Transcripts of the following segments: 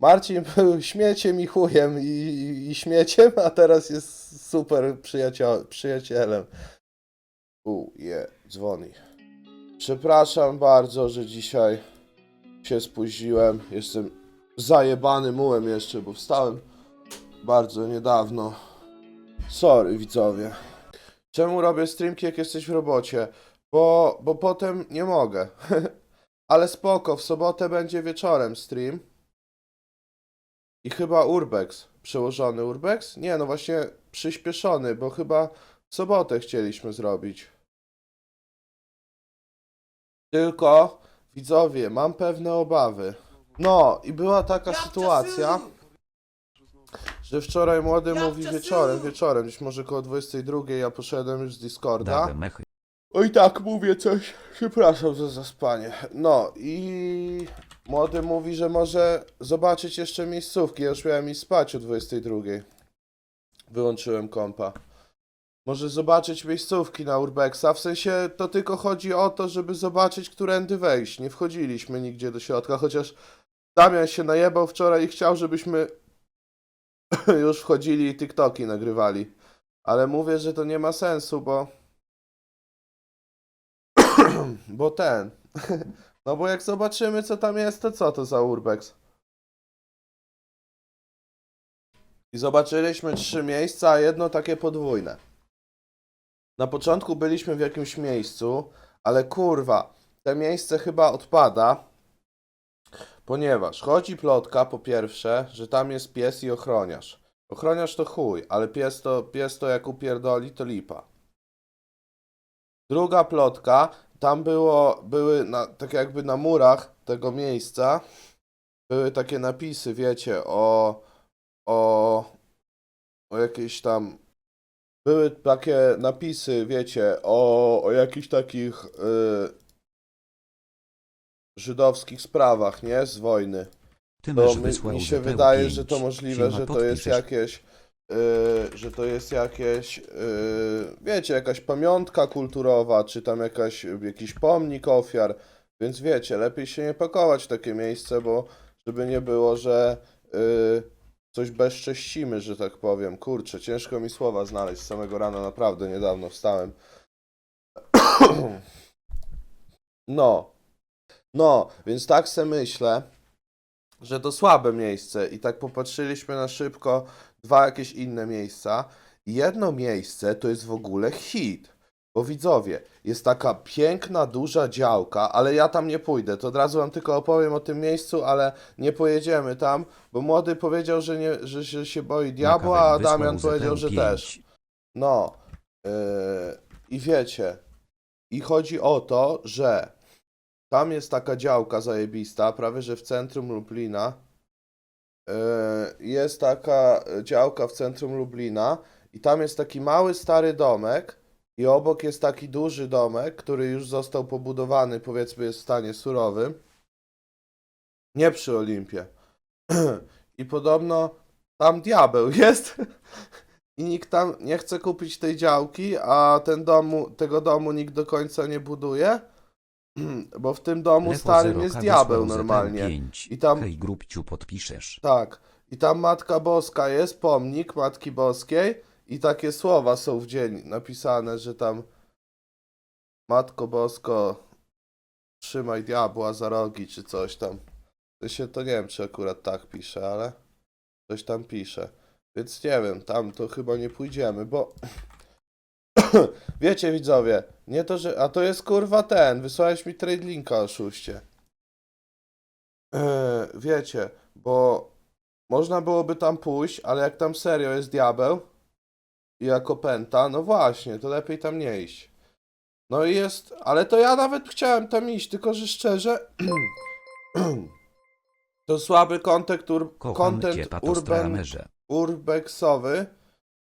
Marcin był śmieciem i chujem i, i, śmieciem, a teraz jest super przyjacio- przyjacielem. U, je, dzwoni. Przepraszam bardzo, że dzisiaj się spóźniłem. Jestem zajebany mułem jeszcze, bo wstałem bardzo niedawno. Sorry, widzowie. Czemu robię streamki, jak jesteś w robocie? Bo, bo potem nie mogę. Ale spoko, w sobotę będzie wieczorem stream. I chyba Urbex. Przełożony Urbex? Nie, no właśnie przyspieszony, bo chyba w sobotę chcieliśmy zrobić. Tylko, widzowie, mam pewne obawy. No, i była taka sytuacja, że wczoraj młody mówi wieczorem, wieczorem, gdzieś może koło 22 ja poszedłem już z Discorda. Oj tak, mówię coś. Przepraszam za zaspanie. No i młody mówi, że może zobaczyć jeszcze miejscówki. Ja już miałem iść spać o 22. Wyłączyłem kompa. Może zobaczyć miejscówki na Urbexa. W sensie to tylko chodzi o to, żeby zobaczyć, którędy wejść. Nie wchodziliśmy nigdzie do środka, chociaż Damian się najebał wczoraj i chciał, żebyśmy już wchodzili i TikToki nagrywali. Ale mówię, że to nie ma sensu, bo bo ten. No bo jak zobaczymy, co tam jest, to co to za urbex? I zobaczyliśmy trzy miejsca, a jedno takie podwójne. Na początku byliśmy w jakimś miejscu, ale kurwa, te miejsce chyba odpada, ponieważ chodzi plotka po pierwsze, że tam jest pies i ochroniarz. Ochroniarz to chuj, ale pies to, pies to jak upierdoli, to lipa. Druga plotka, tam było, były na, tak jakby na murach tego miejsca, były takie napisy, wiecie, o, o, o jakieś tam, były takie napisy, wiecie, o, o jakichś takich y, żydowskich sprawach, nie, z wojny. Ty To mi, mi się wydaje, że to możliwe, że to jest jakieś, yy, że to jest jakieś, yy, wiecie, jakaś pamiątka kulturowa, czy tam jakaś, jakiś pomnik ofiar, więc wiecie, lepiej się nie pakować w takie miejsce, bo żeby nie było, że yy, coś bezcześcimy, że tak powiem. Kurczę, ciężko mi słowa znaleźć z samego rana, naprawdę niedawno wstałem. No, no, więc tak se myślę, że to słabe miejsce i tak popatrzyliśmy na szybko dwa jakieś inne miejsca. Jedno miejsce to jest w ogóle hit. Bo widzowie, jest taka piękna, duża działka, ale ja tam nie pójdę. To od razu wam tylko opowiem o tym miejscu, ale nie pojedziemy tam, bo młody powiedział, że, nie, że, że się boi diabła, a Damian powiedział, że też. No. Yy, I wiecie, i chodzi o to, że tam jest taka działka zajebista, prawie że w centrum Lublina. Yy, Jest taka działka w centrum Lublina i tam jest taki mały stary domek i obok jest taki duży domek, który już został pobudowany, powiedzmy jest w stanie surowym. Nie przy Olimpie. I podobno tam diabeł jest. I nikt tam nie chce kupić tej działki, a ten domu, tego domu nikt do końca nie buduje. Bo w tym domu Lepo starym zero jest diabeł normalnie. ZTU5. I tam- Hej grupciu podpiszesz. Tak. I tam Matka Boska jest, pomnik Matki Boskiej i takie słowa są w dzień napisane, że tam Matko Bosko trzymaj diabła za rogi, czy coś tam. To się to nie wiem, czy akurat tak pisze, ale coś tam pisze. Więc nie wiem, tam to chyba nie pójdziemy, bo wiecie widzowie, nie to, że... A to jest kurwa ten, wysłałeś mi trade linka, oszuście. Eee, wiecie, bo można byłoby tam pójść, ale jak tam serio jest diabeł i jako pęta, no właśnie, to lepiej tam nie iść. No i jest, ale to ja nawet chciałem tam iść, tylko że szczerze to słaby content, ur, content urban, urbexowy,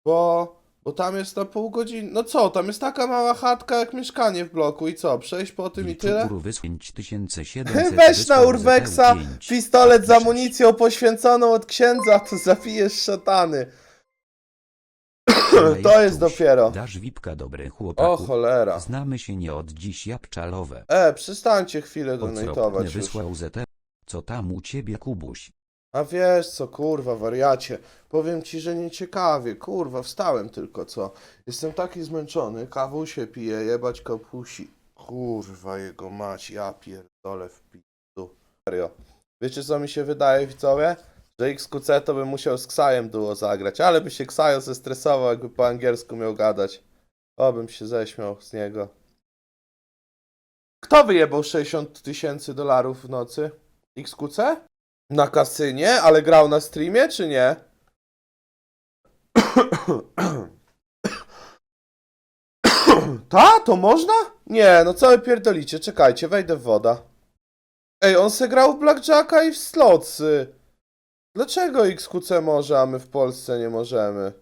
bo, bo tam jest na pół godziny, no co, tam jest taka mała chatka jak mieszkanie w bloku i co, przejść po tym i tyle? Wysłał 5700 Weź na Urbexa ZTU5. pistolet z amunicją poświęconą od księdza, to zabijesz szatany. To jest dopiero. Dasz wipka dobry O chłopaku. cholera. Znamy się nie od dziś jabczalowe. E, przestańcie chwilę donatować już. wysłał ZT. Co tam u ciebie Kubuś? A wiesz co, kurwa, wariacie. Powiem ci, że nie ciekawie. Kurwa, wstałem tylko co. Jestem taki zmęczony. Kawusie piję, jebać kapusi. Kurwa, jego mać, ja pierdolę w pizdu. Serio. Wiecie co mi się wydaje, widzowie? Że XQC to bym musiał z Ksajem duo zagrać, ale by się Ksajo zestresował, jakby po angielsku miał gadać. O, bym się ześmiał z niego. Kto wyjebał 60 tysięcy dolarów w nocy? XQC? Na kasynie? Ale grał na streamie, czy nie? Ta? To można? Nie, no wy pierdolicie? Czekajcie, wejdę w woda. Ej, on se grał w Blackjacka i w slotsy. Dlaczego XQC może, a my w Polsce nie możemy?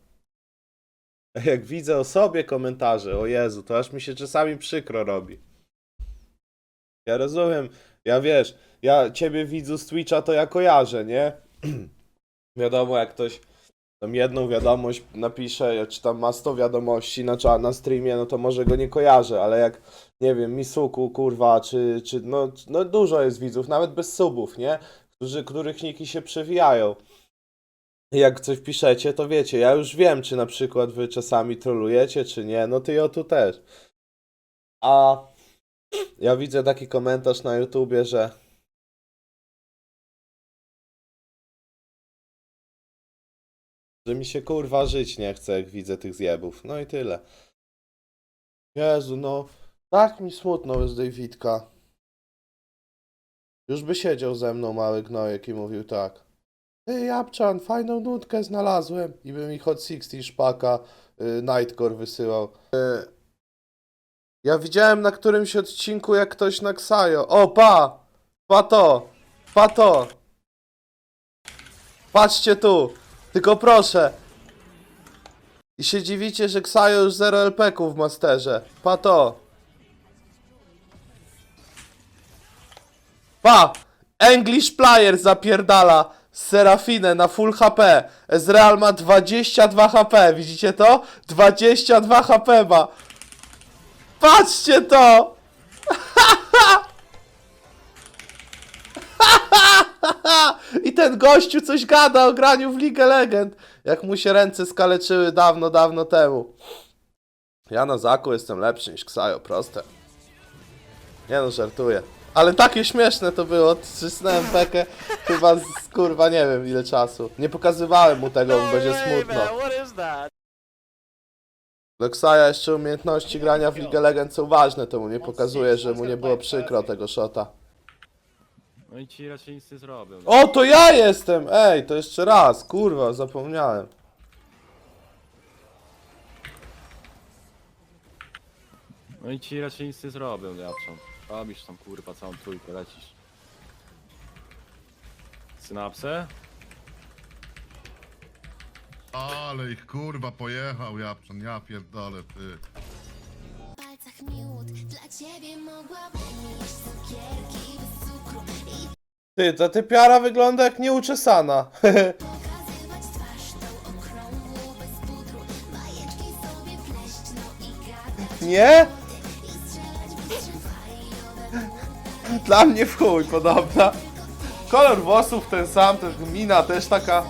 Jak widzę o sobie komentarze, o Jezu, to aż mi się czasami przykro robi. Ja rozumiem, ja wiesz, ja ciebie widzu z Twitcha to ja kojarzę, nie? Wiadomo, jak ktoś tam jedną wiadomość napisze, czy tam ma 100 wiadomości na, na streamie, no to może go nie kojarzę, ale jak, nie wiem, Misuku, kurwa, czy, czy no, no dużo jest widzów, nawet bez subów, nie? Którzy, których niki się przewijają. Jak coś piszecie, to wiecie, ja już wiem, czy na przykład wy czasami trolujecie, czy nie, no ty ja tu też. A ja widzę taki komentarz na YouTubie, że że mi się kurwa żyć nie chce, jak widzę tych zjebów. No i tyle. Jezu, no. Tak mi smutno bez Davidka. Już by siedział ze mną mały gnojek i mówił tak. Ej, Japczan, fajną nutkę znalazłem. I by mi Hot 60 szpaka y, Nightcore wysyłał. Y, ja widziałem na którymś odcinku, jak ktoś na Ksajo. O, pa! Pa to! Pa to! Patrzcie tu! Tylko proszę! I się dziwicie, że Ksajo już 0 LP-ków w Masterze. Pa to! Pa! English Player zapierdala Serafinę na full HP. Ezreal ma 22 HP, widzicie to? 22 HP ma. Patrzcie to! I ten gościu coś gada o graniu w League Legend. Jak mu się ręce skaleczyły dawno, dawno temu. Ja na zaku jestem lepszy niż Ksajo, proste. Nie no, żartuję. Ale takie śmieszne to było. Trzysnąłem pekę chyba z kurwa nie wiem ile czasu. Nie pokazywałem mu tego, bo będzie smutno. Dla Ksaja jeszcze umiejętności grania w League Legend są ważne, to mu nie pokazuje, że mu nie było przykro tego shota. No i ci raczej nic nie zrobią. O, to ja jestem! Ej, to jeszcze raz, kurwa, zapomniałem. No i ci raczej nic nie zrobią, Japczan. Robisz tam kurwa całą trójkę, lecisz. Synapsę? Ale ich kurwa pojechał Japczan, ja pierdolę ty. palcach miód Dla ciebie mogłabym jeść cukierki Ty, ta typiara wygląda jak nieuczesana. pokazywać twarz tą okrągłą bez pudru Bajeczki sobie pleść, no i gadać Nie? I strzelać Dla mnie w chuj podobna. Kolor włosów ten sam, też mina też taka.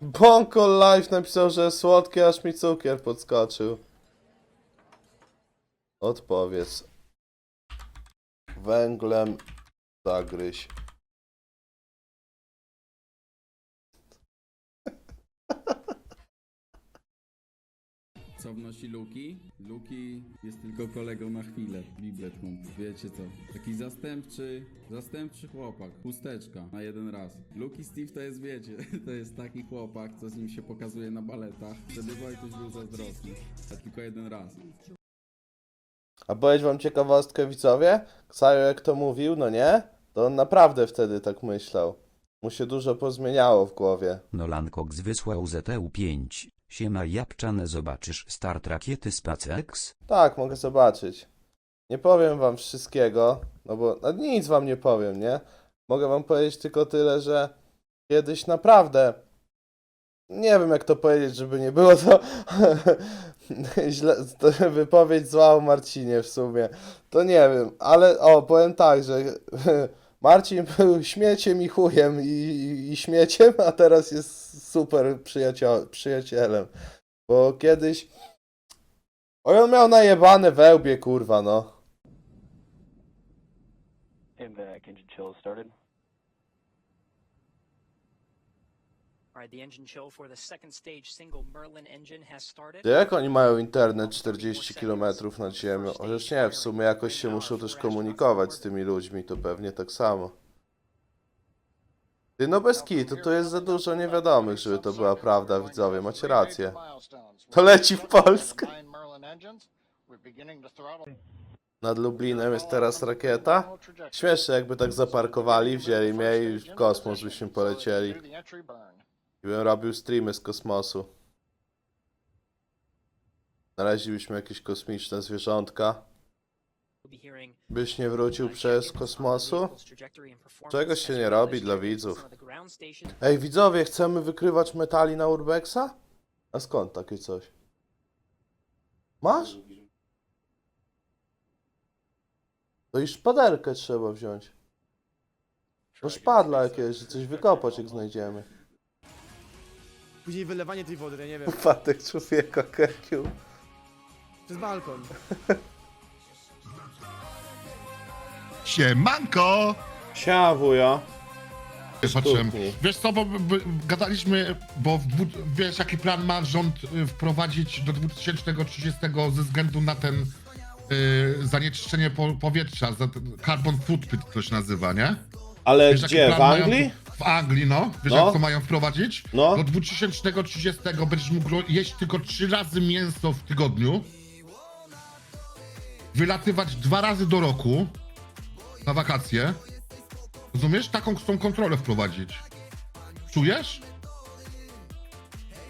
Bonko Life napisał, że słodkie, aż mi cukier podskoczył. Odpowiedz. Węglem zagryź. Co wnosi Luki? Luki jest tylko kolegą na chwilę. Biblet Hunt. Wiecie co? Taki zastępczy, zastępczy chłopak. Chusteczka na jeden raz. Luki Steve to jest, wiecie, to jest taki chłopak, co z nim się pokazuje na baletach. Żeby Wojtuś był zazdrosny. A tylko jeden raz. A powiedzieć wam ciekawostkę widzowie? Ksajo jak to mówił, no nie? To on naprawdę wtedy tak myślał. Mu się dużo pozmieniało w głowie. Nolan Cox wysłał ZTU5. Siema Japczan zobaczysz start rakiety SpaceX? Tak, mogę zobaczyć. Nie powiem wam wszystkiego, no bo no nic wam nie powiem, nie? Mogę wam powiedzieć tylko tyle, że kiedyś naprawdę nie wiem jak to powiedzieć, żeby nie było to źle, to wypowiedź zła o Marcinie w sumie. To nie wiem, ale o, powiem tak, że Marcin był śmieciem i chujem i, i, śmieciem, a teraz jest super przyjacio- przyjacielem. Bo kiedyś... Oj, on miał najebane wełbie, kurwa, no. Alright, the second stage single Merlin engine has started. To Jak oni mają internet 40 km nad ziemią? Chociaż nie, w sumie jakoś się muszą też komunikować z tymi ludźmi, to pewnie tak samo. Ty no bez kitu, to jest za dużo niewiadomych, żeby to była prawda, widzowie, macie rację. To leci w Polskę. Nad Lublinem jest teraz rakieta. Śmieszne jakby tak zaparkowali, wzięli mnie i w kosmos byśmy polecieli. I bym robił streamy z kosmosu. Znaleźlibyśmy jakieś kosmiczne zwierzątka. Byś nie wrócił przez kosmosu? Czegoś się nie robi dla widzów. Ej, widzowie, chcemy wykrywać metali na Urbexa? A skąd takie coś? Masz? To i szpaderkę trzeba wziąć. No szpadla jakieś, że coś wykopać jak znajdziemy. Później wylewanie tej wody, ja nie wiem, Upadek człowieka, Kekiu. przez balkon. Siemanko! Sia, wuja. Patrzyłem. Stuknij. Wiesz co, bo, bo gadaliśmy, bo w, bud- wiesz jaki plan ma rząd y, wprowadzić do 2030 ze względu na ten y, zanieczyszczenie po, powietrza, za ten carbon footprint to się nazywa, nie? Ale Wiesz, gdzie? plan W mają- Anglii? W Anglii, no. Wiesz No. jak to mają wprowadzić? No. Do 2030 będziesz mógł jeść tylko trzy razy mięso w tygodniu. Wylatywać dwa razy do roku na wakacje. Rozumiesz? Taką chcą kontrolę wprowadzić. Czujesz?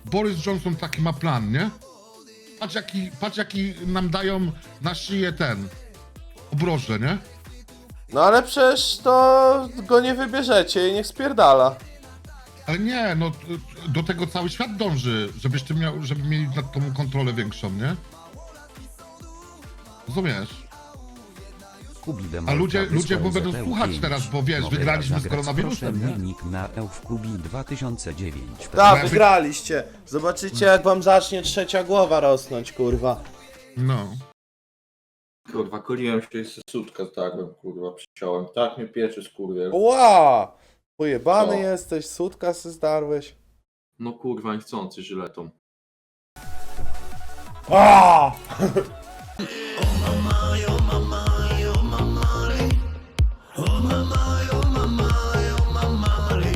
Boris Johnson taki ma plan, nie? Patrz jaki, patrz jaki nam dają na szyję ten obroże, nie? No ale przecież to go nie wybierzecie i niech spierdala. Ale nie, no do tego cały świat dąży, żebyś ty miał, żeby mieli nad tą kontrolę większą, nie? Rozumiesz? Kubidem A ludzie- ludzie będą słuchać 5. teraz, bo wiesz, wygraliśmy z koronawirusem, nie? Nick na Eufkubi 2009. Tak, Jakby- wygraliście. Zobaczycie jak wam zacznie trzecia głowa rosnąć, kurwa. No. Kurwa, koliłem się i se sutka zdarłem, kurwa, przyciąłem. Tak mnie pieczy skurwiel. Ła! Pojebany Co? jesteś, sutka se zdarłeś. No kurwa, niechcący żyletą. A!